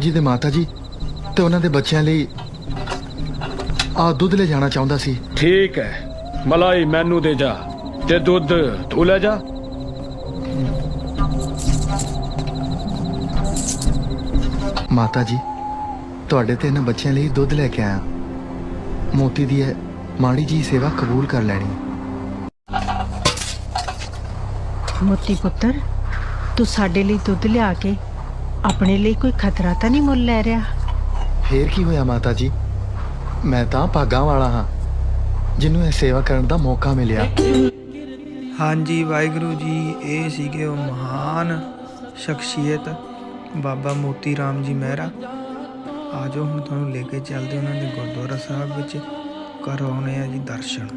ਜੀ ਦੇ ਮਾਤਾ ਜੀ ਤੇ ਉਹਨਾਂ ਦੇ ਬੱਚਿਆਂ ਲਈ ਆ ਦੁੱਧ ਲੈ ਜਾਣਾ ਚਾਹੁੰਦਾ ਸੀ। ਠੀਕ ਹੈ। ਮਲਾਈ ਮੈਨੂੰ ਦੇ ਜਾ। ਤੇ ਦੁੱਧ ਤੂੰ ਲੈ ਜਾ। ਮਾਤਾ ਜੀ ਤੁਹਾਡੇ ਤੇ ਇਹਨਾਂ ਬੱਚਿਆਂ ਲਈ ਦੁੱਧ ਲੈ ਕੇ ਆਇਆ। ਮੋਤੀ ਦੀ ਇਹ ਮਾੜੀ ਜੀ ਸੇਵਾ ਕਬੂਲ ਕਰ ਲੈਣੀ। ਮੋਤੀ ਪੁੱਤਰ ਤੂੰ ਸਾਡੇ ਲਈ ਦੁੱਧ ਲਿਆ ਕੇ ਆਪਣੇ ਲਈ ਕੋਈ ਖਤਰਾ ਤਾਂ ਨਹੀਂ ਮੁੱਲ ਲੈ ਰਿਹਾ? ਫੇਰ ਕੀ ਹੋਇਆ ਮਾਤਾ ਜੀ? ਮੈਂ ਤਾਂ ਭਾਗਾਂ ਵਾਲਾ ਹਾਂ। ਜਿਹਨੂੰ ਇਹ ਸੇਵਾ ਕਰਨ ਦਾ ਮੌਕਾ ਮਿਲਿਆ। ਹਾਂਜੀ ਵਾਹਿਗੁਰੂ ਜੀ ਇਹ ਸੀਗੇ ਉਹ ਮਹਾਨ ਸ਼ਖਸੀਅਤ ਬਾਬਾ ਮੋਤੀ ਰਾਮ ਜੀ ਮਹਿਰਾ। ਆਜੋ ਹੁਣ ਤੁਹਾਨੂੰ ਲੈ ਕੇ ਚੱਲਦੇ ਉਹਨਾਂ ਦੇ ਗੁਰਦੁਆਰਾ ਸਾਹਿਬ ਵਿੱਚ। ਕਰਾਉਣੇ ਆ ਜੀ ਦਰਸ਼ਨ।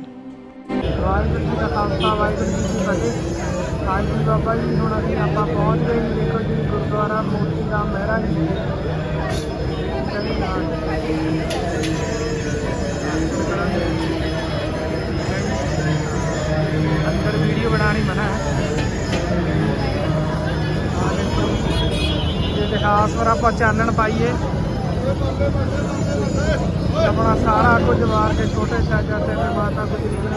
ਵਾਹਿਗੁਰੂ ਜੀ ਦਾ ਖਾਲਸਾ ਵਾਹਿਗੁਰੂ ਜੀ ਕੀ ਫਤਿਹ। ਹਾਂਜੀ ਬਾਬਾ ਜੀ ਹੁਣ ਅਸੀਂ ਆਪਾਂ ਪਹੁੰਚ ਗਏ ਜੀ ਦੇਖੋ ਜੀ ਗੁਰਦੁਆਰਾ ਮੋਤੀ ਰਾਮ ਮਹਿਰਾ ਜੀ ਅੰਦਰ ਵੀਡੀਓ ਬਣਾਣੀ ਮਨਾ ਜੇ ਇਤਿਹਾਸ ਪਰ ਆਪਾਂ ਚਾਨਣ ਪਾਈਏ, ਆਪਣਾ ਸਾਰਾ ਕੁਝ ਵਾਰ ਕੇ ਛੋਟੇ ਸਾਹਿਬਜ਼ਾਦੇ ਤੇ ਮਾਤਾ ਗੁਜਰੀ ਜੀ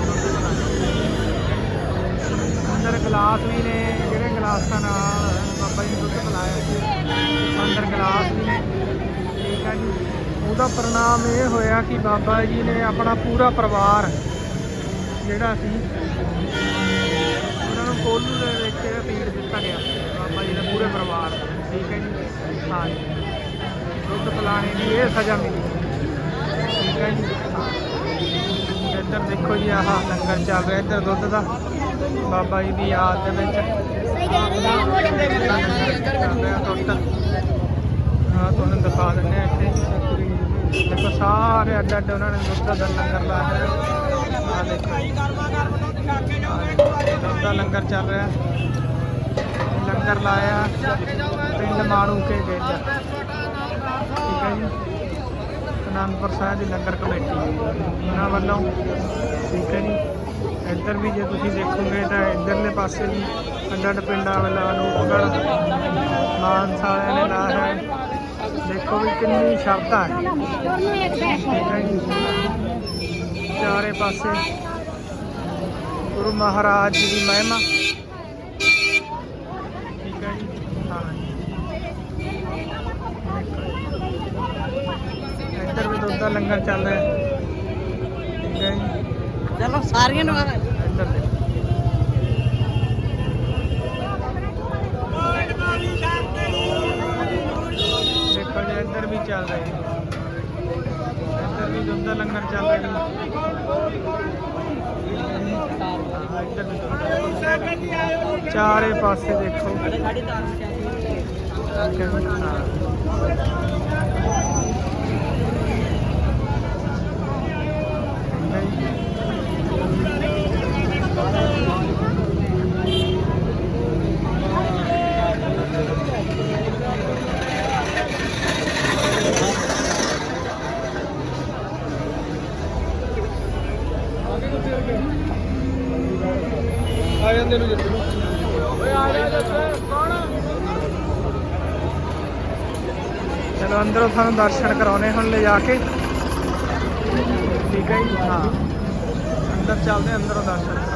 ਅੰਦਰ ਗਲਾਸ ਵੀ ਨੇ, ਜਿਹੜੇ ਗਲਾਸਾਂ ਨਾਲ ਬਾਬਾ ਜੀ ਨੇ ਦੁੱਧ ਪਿਲਾਇਆ ਸੀ ਅੰਦਰ ਗਲਾਸ ਵੀ। ਠੀਕ ਹੈ ਜੀ। ਉਹਦਾ ਪ੍ਰਣਾਮ ਇਹ ਹੋਇਆ ਕਿ ਬਾਬਾ ਜੀ ਨੇ ਆਪਣਾ ਪੂਰਾ ਪਰਿਵਾਰ ਜਿਹੜਾ ਸੀ, ਉਹਨਾਂ ਨੂੰ ਕੋਲੂ ਦੇ ਵਿੱਚ ਪੀੜ ਦਿੱਤਾ ਗਿਆ। ਬਾਬਾ ਜੀ ਦੇ ਪੂਰੇ ਪਰਿਵਾਰ। ਠੀਕ ਹੈ ਜੀ। ਹਾਂ ਦੁੱਧ ਪਿਲਾਣੇ ਦੀ ਇਹ ਸਜ਼ਾ ਮਿਲੀ। ਠੀਕ ਹੈ ਜੀ। ਇੱਧਰ ਦੇਖੋ ਜੀ, ਆਹ ਲੰਗਰ ਚੱਲ ਰਿਹਾ ਇੱਧਰ ਦੁੱਧ ਦਾ। ਬਾਬਾ ਜੀ ਦੀ ਯਾਦ ਦੇ ਵਿੱਚ। ਚੱਲ ਹਾਂ ਤੁਹਾਨੂੰ ਦਿਖਾ ਦਿੰਦੇ ਆ ਇੱਥੇ। ਦੇਖੋ, ਸਾਰੇ ਅੱਡ ਅੱਡ ਉਹਨਾਂ ਨੇ ਦੁੱਧ ਦਾ ਲੰਗਰ ਲਾਇਆ ਆ ਦੇਖੋ। ਦੁੱਧ ਦਾ ਲੰਗਰ ਚੱਲ ਰਿਹਾ। ਲੰਗਰ ਲਾਇਆ। ਪਿੰਡ ਮਾਣੂ ਕੇ ਗੇਜਾ ਠੀਕ ਹੈ ਜੀ। ਅਨੰਦਪੁਰ ਸਾਹਿਬ ਦੀ ਲੰਗਰ ਕਮੇਟੀ। ਉਹਨਾਂ ਵੱਲੋਂ ਠੀਕ ਹੈ ਜੀ। ਇੱਧਰ ਵੀ ਜੇ ਤੁਸੀਂ ਦੇਖੋਗੇ ਤਾਂ ਇੱਧਰਲੇ ਪਾਸੇ ਵੀ ਅੱਡ ਪਿੰਡਾਂ ਵੱਲੋਂ ਅਨੂਪਗੜ ਮਾਨਸਾ ਵਾਲਿਆਂ ਨੇ ਲਾਇਆ ਹੈ। ਦੇਖੋ ਵੀ ਕਿੰਨੀ ਸ਼ਰਧਾ ਹੈ। ਠੀਕ ਹੈ ਜੀ। ਚਾਰੇ ਪਾਸੇ ਗੁਰੂ ਮਹਾਰਾਜ ਜੀ ਦੀ ਮਹਿਮਾ ਠੀਕ ਹੈ ਜੀ ਹਾਂ ਇੱਧਰ ਵੀ ਦੁੱਧ ਦਾ ਲੰਗਰ ਚੱਲ ਰਿਹਾ ਹੈ। ਠੀਕ ਹੈ ਜੀ। ਚਲੋ ਸਾਰੀਆਂ ਨੂੰ ਇੱਧਰ ਦੇਖੋ। ਦੇਖੋ ਜੀ ਇੱਧਰ ਵੀ ਚੱਲ ਰਿਹਾ ਹੈ। ਇੱਧਰ ਵੀ ਦੁੱਧ ਦਾ ਲੰਗਰ ਚੱਲ ਰਿਹਾ ਹੈ। ਇੱਧਰ ਵੀ ਦੁੱਧ ਦਾ ਲੰਗਰ। ਚਾਰੇ ਪਾਸੇ ਦੇਖੋ। ਆ ਜਾਂਦੇ ਨੂੰ ਜਿੱਤ ਓਏ ਆ ਜਾ ਜੱਟ ਕੌਣ ਚਲੋ ਅੰਦਰੋਂ ਤੁਹਾਨੂੰ ਦਰਸ਼ਨ ਕਰਾਉਣੇ ਹੁਣ ਲੈ ਜਾ ਕੇ। ਠੀਕ ਹੈ ਜੀ? ਹਾਂ। ਅੰਦਰ ਚੱਲਦੇ ਅੰਦਰੋਂ ਦਰਸ਼ਨ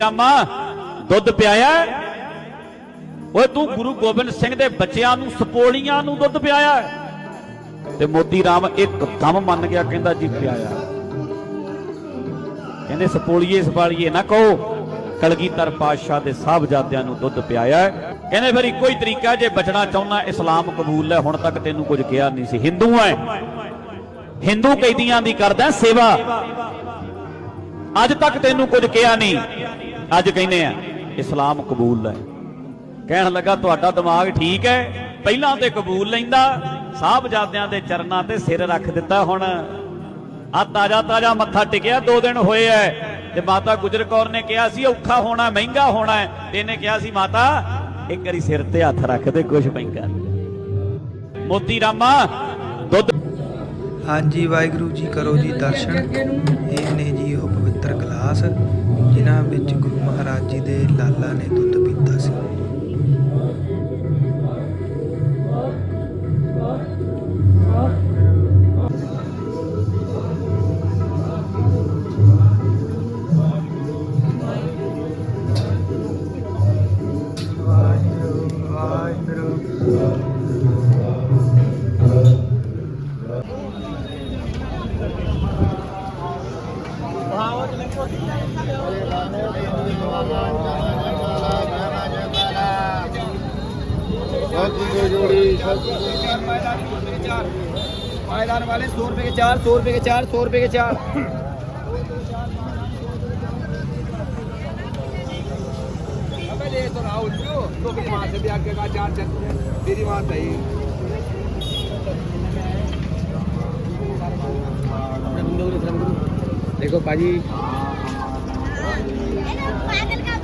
ਜਾਮਾ, ਦੁੱਧ ਪਿਆਇਆ ਹੈ? ਓਏ, ਤੂੰ ਗੁਰੂ ਗੋਬਿੰਦ ਸਿੰਘ ਦੇ ਬੱਚਿਆਂ ਨੂੰ, ਸਪੋਲੀਆਂ ਨੂੰ ਦੁੱਧ ਪਿਆਇਆ ਤੇ ਮੋਦੀ ਰਾਮ ਇੱਕਦਮ ਮੰਨ ਗਿਆ, ਕਹਿੰਦਾ ਜੀ ਪਿਆਇਆ ਕਹਿੰਦੇ, ਸਪੋਲੀਏ ਸਪਾਲੀਏ ਨਾ ਕਹੋ। ਕਲਗੀਧਰ ਪਾਤਸ਼ਾਹ ਦੇ ਸਾਹਿਬਜ਼ਾਦਿਆਂ ਨੂੰ ਦੁੱਧ ਪਿਆਇਆ ਕਹਿੰਦੇ, ਫਿਰ ਇੱਕੋ ਹੀ ਤਰੀਕਾ, ਜੇ ਬਚਣਾ ਚਾਹੁੰਦਾ, ਇਸਲਾਮ ਕਬੂਲ ਹੈ। ਹੁਣ ਤੱਕ ਤੈਨੂੰ ਕੁਝ ਕਿਹਾ ਨਹੀਂ ਸੀ। ਹਿੰਦੂ ਐ। ਹਿੰਦੂ ਕੈਦੀਆਂ ਦੀ ਕਰਦਾ ਸੇਵਾ। ਅੱਜ ਤੱਕ ਤੈਨੂੰ ਕੁਝ ਕਿਹਾ ਨਹੀਂ। ਅੱਜ ਕਹਿੰਦੇ ਆ, ਇਸਲਾਮ ਕਬੂਲ ਹੈ। ਕਹਿਣ ਲੱਗਾ, ਤੁਹਾਡਾ ਦਿਮਾਗ ਠੀਕ ਹੈ। ਪਹਿਲਾਂ ਤੇ ਕਬੂਲ ਲੈਂਦਾ। ਸਾਹਿਬਜ਼ਾਦਿਆਂ ਦੇ ਚਰਨਾਂ ਤੇ ਸਿਰ ਰੱਖ ਦਿੱਤਾ ਹੁਣ। ਆ ਤਾਜਾ ਤਾਜਾ ਮੱਥਾ ਟਿਕਿਆ, ਦੋ ਦਿਨ ਹੋਏ ਐ। ਤੇ ਮਾਤਾ ਗੁਜਰ ਕੌਰ ਨੇ ਕਿਹਾ ਸੀ, ਔਖਾ ਹੋਣਾ, ਮਹਿੰਗਾ ਹੋਣਾ ਹੈ ਤੇ ਇਹਨੇ ਕਿਹਾ ਸੀ, ਮਾਤਾ, ਇੱਕ ਵਾਰੀ ਸਿਰ ਤੇ ਹੱਥ ਰੱਖ ਦੇ ਕੁਝ ਮਹਿੰਗਾ ਨਹੀਂ। ਮੋਤੀ ਰਾਮਾ, ਦੁੱਧ। ਹਾਂਜੀ, ਵਾਹਿਗੁਰੂ ਜੀ ਕਰੋ ਜੀ ਦਰਸ਼ਨ। ਇਹ ਨੇ ਜੀ ਉਹ ਪਵਿੱਤਰ ਗਲਾਸ, ਜਿਨ੍ਹਾਂ ਵਿੱਚ ਗੁਰੂ ਮਹਾਰਾਜ ਜੀ ਦੇ ਲਾਲਾ ਨੇ ਦੁੱਧ ਪੀਤਾ ਸੀ। पायदान वाले सौ रुपए के चार सौ रुपए के चार सौ रुपए के चार तो से भी आगे का चार चल देखो पाजी बादल का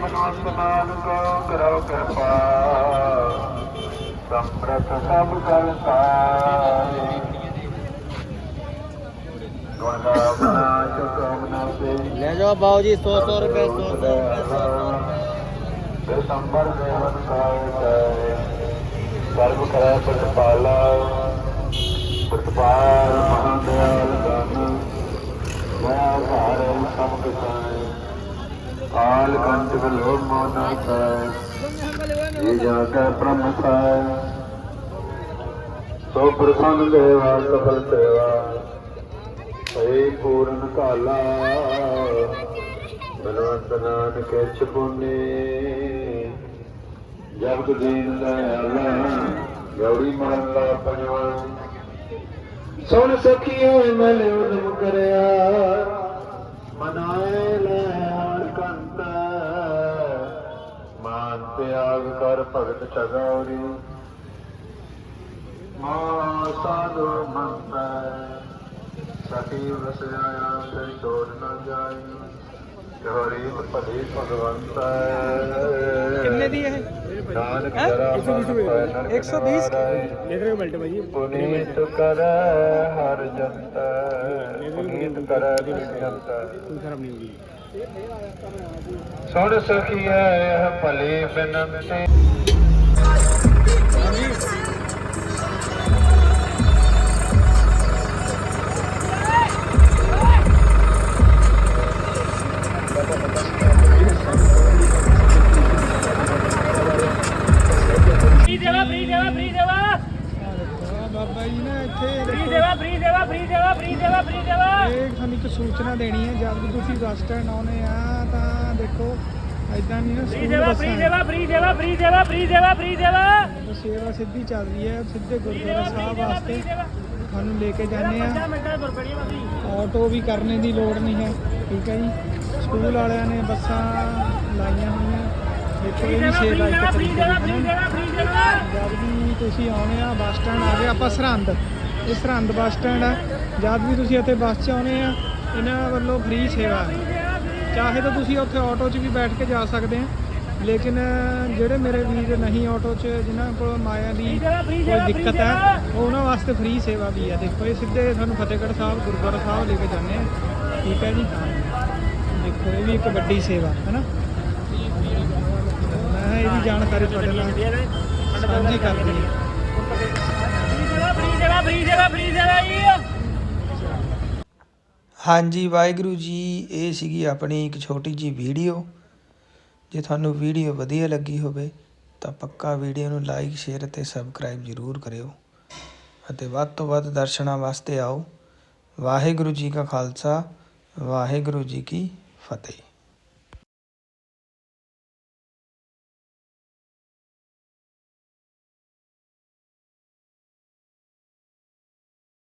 ਮਨੋਸਮਾਨ ਲੈ ਜਾਓ ਜੀ 100 100 ਰੁਪਏ 100 100 ਰੁਪਏ। ਦਸੰਬਰ ਸਰਬ ਕਰਾ ਪ੍ਰਤਪਾਲਾ, ਪ੍ਰਤਪਾਲ ਮਹਾਦੇਵ ਦਾਨਾ ਦਇਆ ਧਾਰੇ ਸਭ ਕਿਸਾਏ ਕਾਲ ਕੰਟ ਬਲੋ ਮੋਨ ਕਾਇ ਇਹ ਜਾ ਕੇ ਬ੍ਰਹਮ ਸਾਇ ਸੋ ਪ੍ਰਸੰਨ ਦੇਵਾ ਸਫਲ ਸੇਵਾ ਭਈ ਪੂਰਨ ਕਾਲਾ ਬਲਵੰਤ ਨਾਨਕ ਚਪੁਨੇ ਜਗਤ ਦੀਨ ਦਇਆਲਾ ਗੌੜੀ ਮਹਲਾ ਪੰਜਵਾਂ ਸੁਣ ਸਖੀਏ ਮਲ ਉਦਮ ਕਰਿਆ। ਮਨਾਏ ਲੈ ਕੰਤ। ਮਾਨ ਤਿਆਗ ਕਰ ਭਗਤ ਚਗੌਰੀ ਮਾ ਸਾਧੂ ਮੰਤੈ ਸਤੀ ਵਸਿਆ ਤੇ ਛੋੜ ਨਾ ਜਾਈ। ਜਹਰੀ ਭਲੇ ਭਗਵੰਤ ਕਿੰਨੇ ਦੀ ਇਹ? ਨਾਨਕ ਜਰਾ 120 120 ਇਧਰ ਬੈਲਟ ਭਾਈ ਪੁਨੀਤ ਕਰ ਹਰ ਹੋਗੀ ਸੁਣ ਸਖੀਐ ਬੱਸ ਸਟੈਂਡ ਆਉਨੇ ਆ ਤਾਂ ਦੇਖੋ ਐਦਾਂ ਨਹੀਂ ਨਾ ਫ੍ਰੀ ਬੱਸਾਂ ਫ੍ਰੀ ਦੇਵਾ ਫ੍ਰੀ ਦੇਵਾ ਫ੍ਰੀ ਦੇਵਾ ਫ੍ਰੀ ਦੇਵਾ ਫ੍ਰੀ ਤਾਂ ਸੇਵਾ ਸਿੱਧੀ ਚੱਲ ਰਹੀ ਹੈ ਸਿੱਧੇ ਗੁਰਦੁਆਰਾ ਸਾਹਿਬ ਵਾਸਤੇ ਤੁਹਾਨੂੰ ਲੈ ਕੇ ਜਾਂਦੇ ਆ। ਆਟੋ ਵੀ ਕਰਨੇ ਦੀ ਲੋੜ ਨਹੀਂ ਹੈ ਠੀਕ ਹੈ ਜੀ? ਸਕੂਲ ਵਾਲਿਆਂ ਨੇ ਬੱਸਾਂ ਲਾਈਆਂ ਹੋਈਆਂ ਦੇਖੋ ਇਹ ਵੀ ਸੇਵਾ ਸੇਵਾ ਇੱਕ ਸੇਵਾ ਸੇਵਾ। ਸੇਵਾ ਸੇਵਾ। ਜਦ ਵੀ ਤੁਸੀਂ ਆਉਣੇ ਆ ਬੱਸ ਸਟੈਂਡ ਆ ਗਏ ਆਪਾਂ ਸਰਹੰਦ। ਇਹ ਸਰਹੰਦ ਬੱਸ ਸਟੈਂਡ ਆ। ਜਦ ਵੀ ਤੁਸੀਂ ਇੱਥੇ ਬੱਸ 'ਚ ਆਉਣੇ ਆ ਇਹਨਾਂ ਵੱਲੋਂ ਫ੍ਰੀ ਸੇਵਾ। ਹੈ ਚਾਹੇ ਤਾਂ ਤੁਸੀਂ ਉੱਥੇ ਆਟੋ 'ਚ ਵੀ ਬੈਠ ਕੇ ਜਾ ਸਕਦੇ ਆ ਲੇਕਿਨ ਜਿਹੜੇ ਮੇਰੇ ਵੀਰ ਨਹੀਂ ਆਟੋ 'ਚ ਜਿਨ੍ਹਾਂ ਕੋਲ ਮਾਇਆ ਦੀ ਕੋਈ ਦਿੱਕਤ ਹੈ ਉਹ ਉਹਨਾਂ ਵਾਸਤੇ ਫ੍ਰੀ ਸੇਵਾ ਵੀ ਹੈ। ਦੇਖੋ ਇਹ ਸਿੱਧੇ ਤੁਹਾਨੂੰ ਫਤਿਹਗੜ੍ਹ ਸਾਹਿਬ ਗੁਰਦੁਆਰਾ ਸਾਹਿਬ ਲੈ ਕੇ ਜਾਂਦੇ ਆ। ਠੀਕ ਹੈ ਜੀ? ਦੇਖੋ ਇਹ ਵੀ ਇੱਕ ਵੱਡੀ ਸੇਵਾ ਹੈ ਨਾ ਮੈਂ ਇਹਦੀ ਜਾਣਕਾਰੀ ਤੁਹਾਡੇ ਨਾਲ ਸਾਂਝੀ ਕਰਨੀ ਹੈ। ਫ੍ਰੀ ਸੇਵਾ ਫ੍ਰੀ ਸੇਵਾ ਫ੍ਰੀ ਸੇਵਾ ਜੀ। ਹਾਂਜੀ, ਵਾਹਿਗੁਰੂ ਜੀ, ਇਹ ਸੀਗੀ ਆਪਣੀ ਇੱਕ ਛੋਟੀ ਜੀ ਵੀਡੀਓ। ਜੇ ਤੁਹਾਨੂੰ ਵੀਡੀਓ ਵਧੀਆ ਲੱਗੀ ਹੋਵੇ, ਤਾਂ ਪੱਕਾ ਵੀਡੀਓ ਨੂੰ ਲਾਈਕ, ਸ਼ੇਅਰ ਅਤੇ ਸਬਸਕ੍ਰਾਈਬ ਜ਼ਰੂਰ ਕਰਿਓ। ਅਤੇ ਵੱਧ ਤੋਂ ਵੱਧ ਦਰਸ਼ਨਾਂ ਵਾਸਤੇ ਆਓ। ਵਾਹਿਗੁਰੂ ਜੀ ਕਾ ਖਾਲਸਾ, ਵਾਹਿਗੁਰੂ ਜੀ ਕੀ ਫਤਿਹ।